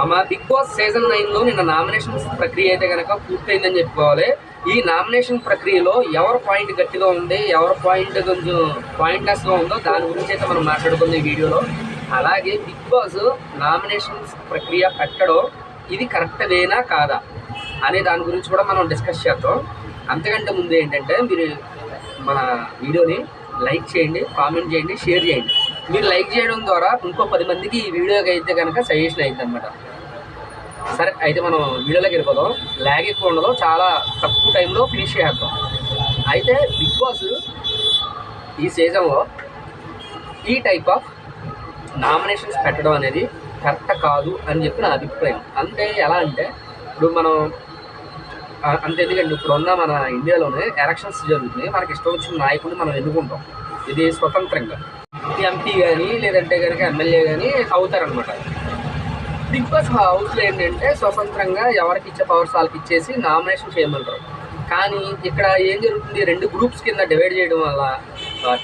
మా big boss season నైన్లో నిన్న నామినేషన్ ప్రక్రియ అయితే కనుక పూర్తయిందని చెప్పుకోవాలి. ఈ నామినేషన్ ప్రక్రియలో ఎవరి పాయింట్ గట్టిగా ఉంది ఎవరి పాయింట్ కొంచెం పాయింట్లెస్గా ఉందో దాని గురించి అయితే మనం మాట్లాడుకుందాం ఈ వీడియోలో. అలాగే బిగ్ బాస్ నామినేషన్ ప్రక్రియ పెట్టడం ఇది కరెక్ట్ వేనా కాదా అనే దాని గురించి కూడా మనం డిస్కస్ చేద్దాం. అంతకంటే ముందు ఏంటంటే మీరు మన వీడియోని లైక్ చేయండి కామెంట్ చేయండి షేర్ చేయండి. మీరు లైక్ చేయడం ద్వారా ఇంకో పది మందికి ఈ వీడియోకి అయితే కనుక సజెషన్ అయింది అనమాట సరే అయితే మనం వీడియోలోకి వెళ్ళిపోదాం. ల్యాగ్ ఎక్కువ ఉండదు. చాలా తక్కువ టైంలో ఫినిష్ చేద్దాం. అయితే బిగ్ బాస్ ఈ సీజన్లో ఈ టైప్ ఆఫ్ నామినేషన్స్ పెట్టడం అనేది కరెక్ట్ కాదు అని చెప్పి నా అభిప్రాయం. అంటే ఎలా అంటే ఇప్పుడు మనం అంతే ఎందుకంటే ఇప్పుడు ఉన్న మన ఇండియాలోనే ఎలక్షన్స్ జరుగుతున్నాయి. మనకి ఇష్టం వచ్చిన నాయకుడిని మనం ఎన్నుకుంటాం. ఇది స్వతంత్రంగా. ఎంపీ కానీ లేదంటే కనుక ఎమ్మెల్యే కానీ అవుతారనమాట బిగ్ బాస్ హౌస్లో ఏంటంటే స్వతంత్రంగా ఎవరికి ఇచ్చే పవర్స్ వాళ్ళకి ఇచ్చేసి నామినేషన్ చేయమంటారు. కానీ ఇక్కడ ఏం జరుగుతుంది? రెండు గ్రూప్స్ కింద డివైడ్ చేయడం వల్ల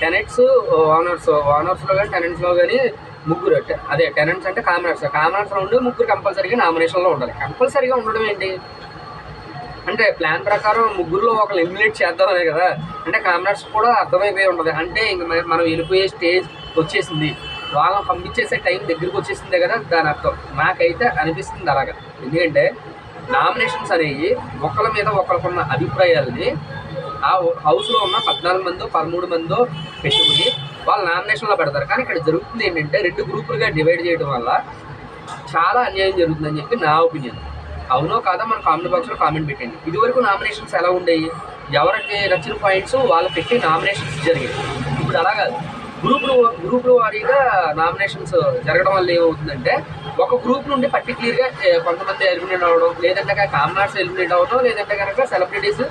టెనెంట్స్ ఓనర్స్ ఓనర్స్లో కానీ టెనెంట్స్లో కానీ ముగ్గురు అదే టెనెంట్స్ అంటే కామనర్స్. కామనర్స్లో ఉండి ముగ్గురు కంపల్సరీగా నామినేషన్లో ఉండాలి. కంపల్సరీగా ఉండడం ఏంటి? అంటే ప్లాన్ ప్రకారం ముగ్గురులో ఒకరు ఎలిమినేట్ చేద్దామనే కదా. అంటే కామనర్స్ కూడా అర్థమైపోయి ఉంటుంది. అంటే ఇంక మనం వెళ్ళిపోయే స్టేజ్ వచ్చేసింది. వాళ్ళని పంపించేసే టైం దగ్గరికి వచ్చేసిందే కదా దాని అర్థం. నాకైతే అనిపిస్తుంది అలాగా. ఎందుకంటే నామినేషన్స్ అనేవి ఒకళ్ళ మీద ఒకరికున్న అభిప్రాయాలని ఆ హౌస్లో ఉన్న పద్నాలుగు మందో పదమూడు మందో పెట్టుకుని వాళ్ళు నామినేషన్లో పెడతారు. కానీ ఇక్కడ జరుగుతుంది ఏంటంటే రెండు గ్రూపులుగా డివైడ్ చేయడం వల్ల చాలా అన్యాయం జరుగుతుందని చెప్పి నా ఒపీనియన్. అవునో కాదా మన కామెంట్ బాక్స్లో కామెంట్ పెట్టండి. ఇదివరకు నామినేషన్స్ ఎలా ఉండేవి? ఎవరికి నచ్చిన పాయింట్స్? వాళ్ళు పెట్టి నామినేషన్స్ జరిగాయి ఇప్పుడు అలా కాదు. గ్రూపులు గ్రూపుల వారీగా నామినేషన్స్ జరగడం వల్ల ఏమవుతుందంటే ఒక గ్రూప్ నుండి పర్టికులర్గా కొంతమంది ఎలిమినేట్ అవ్వడం లేదంటే కామనర్స్ ఎలిమినేట్ అవ్వడం లేదంటే కనుక సెలబ్రిటీస్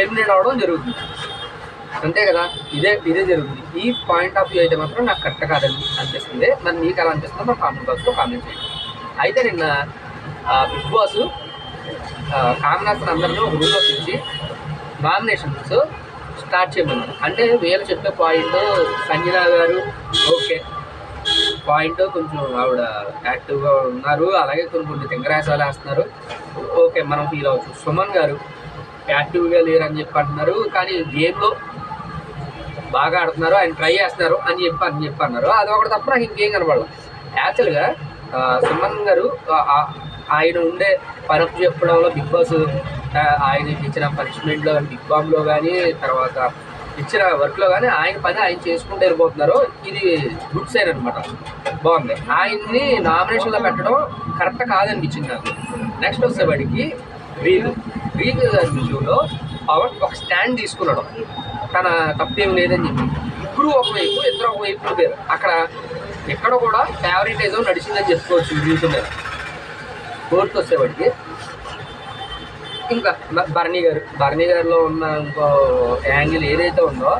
ఎలిమినేట్ అవ్వడం జరుగుతుంది. అంతే కదా? ఇదే ఇదే జరుగుతుంది. ఈ పాయింట్ ఆఫ్ వ్యూ అయితే మాత్రం నాకు కరెక్ట్ కాదని అనిపిస్తుంది. మరి మీకు ఎలా అనిపిస్తుందో మా కామెంట్ బాక్స్లో కామెంట్ చేయండి. అయితే నిన్న బిగ్ బాస్ కామనాథన్ అందరినీ ఒక రూమ్లో పిలిచి నామినేషన్స్ స్టార్ట్ చేయమన్నారు. అంటే వీళ్ళు చెప్పే పాయింట్ సంజన గారు ఓకే. పాయింట్ కొంచెం ఆవిడ యాక్టివ్గా ఉన్నారు. అలాగే కొన్ని కొన్ని తింగరాసాలు వేస్తున్నారు. ఓకే మనం ఫీల్ అవచ్చు సుమన్ గారు యాక్టివ్గా లేరని చెప్పి అంటున్నారు. కానీ గేమ్లో బాగా ఆడుతున్నారు. ఆయన ట్రై చేస్తున్నారు అని చెప్పి అని చెప్పి అన్నారు. అది ఒకటి తప్ప నాకు ఇంకేం కనపడదు యాక్చువల్గా సుమన్ గారు ఆయన ఉండే పరపు చెప్పడంలో బిగ్ బాస్ ఆయన ఇచ్చిన పనిష్మెంట్లో బిగ్ బామ్లో కానీ తర్వాత ఇచ్చిన వర్క్లో కానీ ఆయన పని ఆయన చేసుకుంటూ వెళ్ళిపోతున్నారు ఇది గుడ్ సైడ్ అనమాట బాగుంది. ఆయన్ని నామినేషన్లో పెట్టడం కరెక్ట్ కాదనిపించింది నాకు. నెక్స్ట్ వచ్చేవాడికి రీగు రీగు గారి విషయంలో పవన్ ఒక స్టాండ్ తీసుకున్నాడు. తన తప్పేం లేదని చెప్పి. ఇద్దరు ఒకవైపు ఇద్దరు ఒకవైపు పేరు అక్కడ ఎక్కడ కూడా ఫేవరెటిజం నడిచిందని చెప్పుకోవచ్చు న్యూస్ మీద. కోర్టు వచ్చేవాడికి ఇంకా భరణి గారు భరణి గారిలో ఉన్న ఇంకో యాంగిల్ ఏదైతే ఉందో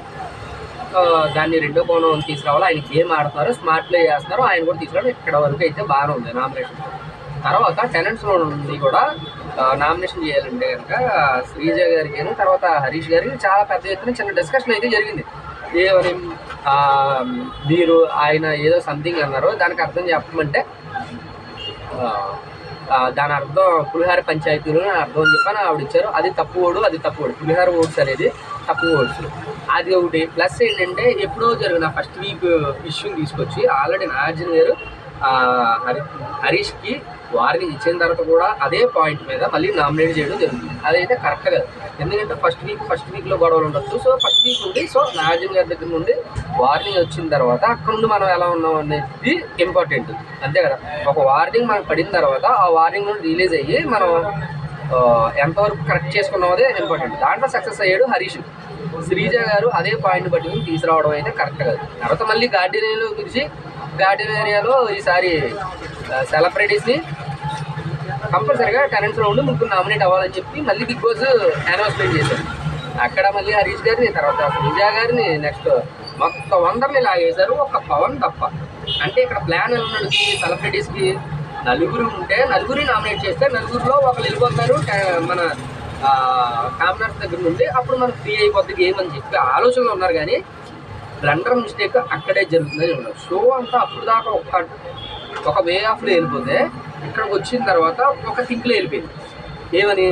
దాన్ని రెండో కోణం తీసుకురావాలి. ఆయన గేమ్ ఆడుతున్నారు స్మార్ట్ ప్లే చేస్తున్నారు ఆయన కూడా తీసుకురావడం ఇక్కడ వరకు అయితే బాగానే ఉంది నామినేషన్ తర్వాత టెనెంట్స్ నుండి కూడా నామినేషన్ చేయాలంటే కనుక శ్రీజ గారికి తర్వాత హరీష్ గారికి చాలా పెద్ద ఎత్తున చిన్న డిస్కషన్ అయితే జరిగింది. ఏమని మీరు ఆయన ఏదో సంథింగ్ అన్నారు దానికి అర్థం చెప్పమంటే దాని అర్థం పులిహార పంచాయతీలో అర్థం అని చెప్పని ఆవిడ ఇచ్చారు. అది తప్పు ఓడు అది తప్పు ఓడు పులిహార ఓట్స్ అనేది తప్పు ఓట్స్ అది ఒకటి. ప్లస్ ఏంటంటే ఎప్పుడో జరిగిన ఫస్ట్ వీక్ ఇష్యూని తీసుకొచ్చి ఆల్రెడీ నాగార్జున గారు హరి హరీష్కి వార్నింగ్ ఇచ్చిన తర్వాత కూడా అదే పాయింట్ మీద మళ్ళీ నామినేట్ చేయడం జరుగుతుంది. అదైతే కరెక్ట్ కాదు ఎందుకంటే ఫస్ట్ వీక్ ఫస్ట్ వీక్లో గొడవలు ఉండొచ్చు. సో ఫస్ట్ వీక్ నుండి సో నాగార్జున గారి దగ్గర నుండి వార్నింగ్ వచ్చిన తర్వాత అక్కడ నుండి మనం ఎలా ఉన్నాం అనేది ఇంపార్టెంట్ అంతే కదా? ఒక వార్నింగ్ మనకు పడిన తర్వాత ఆ వార్నింగ్ నుండి రిలీజ్ అయ్యి మనం ఎంతవరకు కరెక్ట్ చేసుకున్నాం అదే ఇంపార్టెంట్ దాంట్లో సక్సెస్ అయ్యాడు హరీష్. శ్రీజ గారు అదే పాయింట్ పట్టుకుని తీసుకురావడం అయితే కరెక్ట్ కాదు. తర్వాత మళ్ళీ గార్డెన్ ఏరియాలో గురించి గార్డెన్ ఏరియాలో ఈసారి సెలబ్రిటీస్ని కంపల్సరీగా టెనెంట్స్లో ఉండి ముగ్గురు నామినేట్ అవ్వాలని చెప్పి మళ్ళీ బిగ్ బాస్ అనౌన్స్మెంట్ చేశారు. అక్కడ మళ్ళీ హరీష్ గారిని తర్వాత విజయ గారిని నెక్స్ట్ మొత్తం వందర్ని లాగేశారు ఒక పవన్ తప్ప. అంటే ఇక్కడ ప్లాన్ ఎలా సెలబ్రిటీస్కి నలుగురు ఉంటే నలుగురి నామినేట్ చేస్తే నలుగురిలో ఒకరు వెళ్ళిపోతారు మన కామనర్స్ దగ్గర నుండి అప్పుడు మనకు ఫ్రీ అయిపోద్ది గేమ్ అని చెప్పి ఆలోచనలో ఉన్నారు కానీ బ్లండర్ మిస్టేక్ అక్కడే జరుగుతుందని ఉన్నారు. షో అంతా అప్పుడు దాకా ఒక ఒక వే ఆఫ్లో వెళ్ళిపోతే ఇక్కడికి వచ్చిన తర్వాత ఒక థింక్లో వెళ్ళిపోయింది. ఏమని?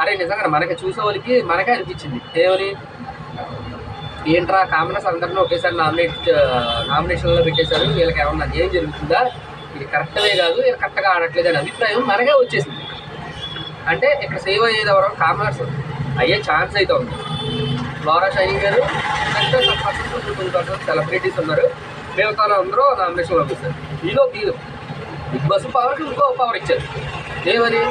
అరే నిజంగా మనకి చూసేవాళ్ళకి మనకే అనిపించింది. ఏమని? ఏంట్రా కాంగ్రెస్ అందరినీ ఒకేసారి నామినేట్ నామినేషన్లో పెట్టేశారు. వీళ్ళకి ఏమన్నా ఏం జరుగుతుందా? ఇది కరెక్ట్వే కాదు ఇది కరెక్ట్గా ఆడట్లేదు అనే అభిప్రాయం మనకే వచ్చేసింది. అంటే ఇక్కడ సేవ్ అయ్యేది ఎవరో? కామర్స్ అయ్యే ఛాన్స్ అయితే ఉంది. లారా షైని గారు అంటే సమ్ పర్సన్ సెలబ్రిటీస్ ఉన్నారు. మిగతా అందరూ నామినేషన్లో వచ్చేసారు ఈలో మీరు బిగ్ బాస్ పవర్కి ఇంకో పవర్ ఇచ్చారు. ఏమని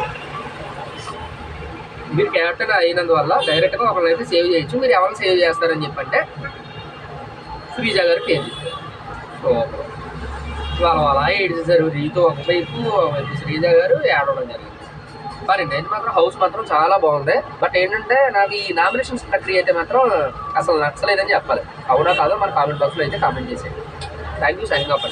మీరు క్యాప్టెన్ అయినందువల్ల డైరెక్ట్గా ఒకరిని అయితే సేవ్ చేయొచ్చు. మీరు ఎవరిని సేవ్ చేస్తారని చెప్పంటే శ్రీజా గారి పేరు. సో వాళ్ళ వాళ్ళ ఏడిచేసారు రీతో ఒకవైపు ఒకవైపు శ్రీజా గారు ఏడవడం జరిగింది. మరి నేను మాత్రం హౌస్ మాత్రం చాలా బాగుంది. బట్ ఏంటంటే నాకు ఈ నామినేషన్స్ ప్రక్రియ అయితే మాత్రం అసలు నచ్చలేదని చెప్పాలి. అవునా కాదో మన కామెంట్ బాక్స్లో అయితే కామెంట్ చేసేయండి. Thank you signing off